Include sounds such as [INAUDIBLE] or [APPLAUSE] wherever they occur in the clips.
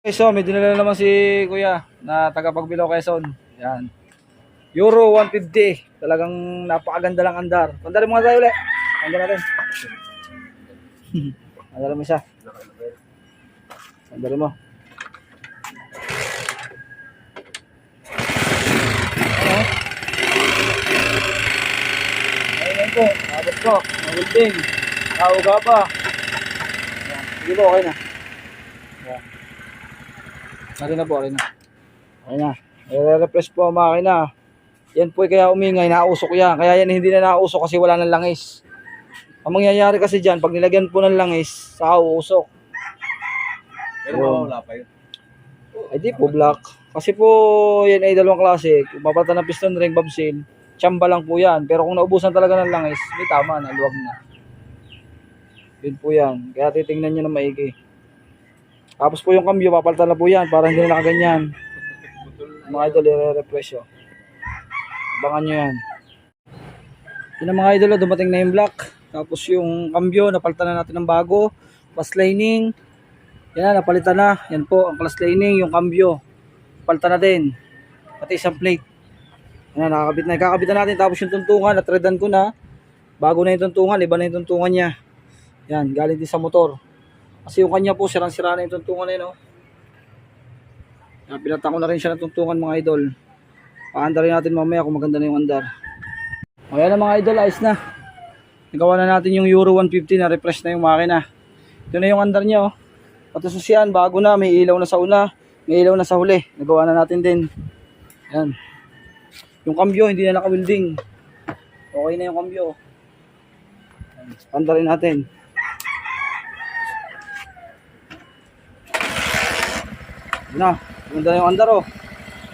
Okay, so may dinala naman si Kuya na taga Pagbilao Quezon. Yan. Euro 150. Talagang napakaganda lang andar. Pandarin mo nga tayo ulit. Andar natin. [LAUGHS] Andarin mo isa. Andarin mo. Ano? Ayun po. Abot ko. Mabulding. Kauga pa. Sige po, okay na. Yan. Okay na po, okay na. Okay na. I-refresh po ang makina. Yan po ay kaya umingay, nausok yan. Kaya yan hindi na nausok kasi wala ng langis. Ang mangyayari kasi dyan, pag nilagyan po ng langis, sa uusok. Pero Yun. mawawala pa yun. Ay di po black. Kasi po yan ay dalawang klase. Kung ng piston ring seal, tsamba lang po yan. Pero kung naubusan talaga ng langis, may tama na, luwag na. Yun po yan. Kaya titingnan nyo na maigi. Tapos po yung cambio, papalitan na po yan para hindi na nakaganyan. Mga idol, i-refresh yun. Abangan nyo yan. Yun mga idol, oh, dumating na yung black. Tapos yung cambio, napalitan na natin ng bago. Plus lining. Yan na, napalitan na. Yan po, ang class lining, yung cambio. Palitan na din. Pati isang plate. Yan, nakakabit na. Kakabit na natin. Tapos yung tuntungan, natredan ko na. Bago na yung tuntungan, iba na yung tuntungan niya. Yan, galing din sa motor. Kasi yung kanya po, sirang-sira na yung tuntungan na yun, oh. Yan, pinata ko na rin siya ng tuntungan, mga idol. Paanda rin natin mamaya kung maganda na yung andar. O yan na mga idol, ayos na. Nagawa na natin yung Euro 150 na refresh na yung makina. Ito na yung andar niya, oh. Pati susian, bago na, may ilaw na sa una, may ilaw na sa huli. Nagawa na natin din. Yan. Yung cambio, hindi na naka-welding. Okay na yung cambio. Yan. Panda rin natin. Na. Ganda na yung andar, oh.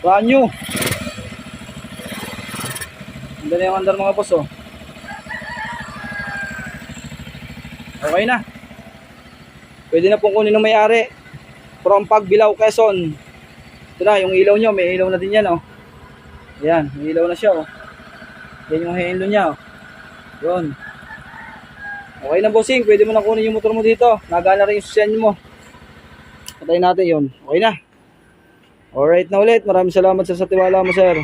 Brand new. Ganda na yung andar, mga boss, oh. Okay na. Pwede na pong kunin ng may-ari. From Pagbilao, Quezon. Ito na, yung ilaw nyo, may ilaw na din yan, oh. Ayan, may ilaw na siya, oh. Yan yung halo niya, oh. Yun. Okay na, bossing. Pwede mo na kunin yung motor mo dito. Nagana rin yung susyan mo. Patayin natin yun. Okay na. Alright na ulit. Maraming salamat sa, sa tiwala mo, sir.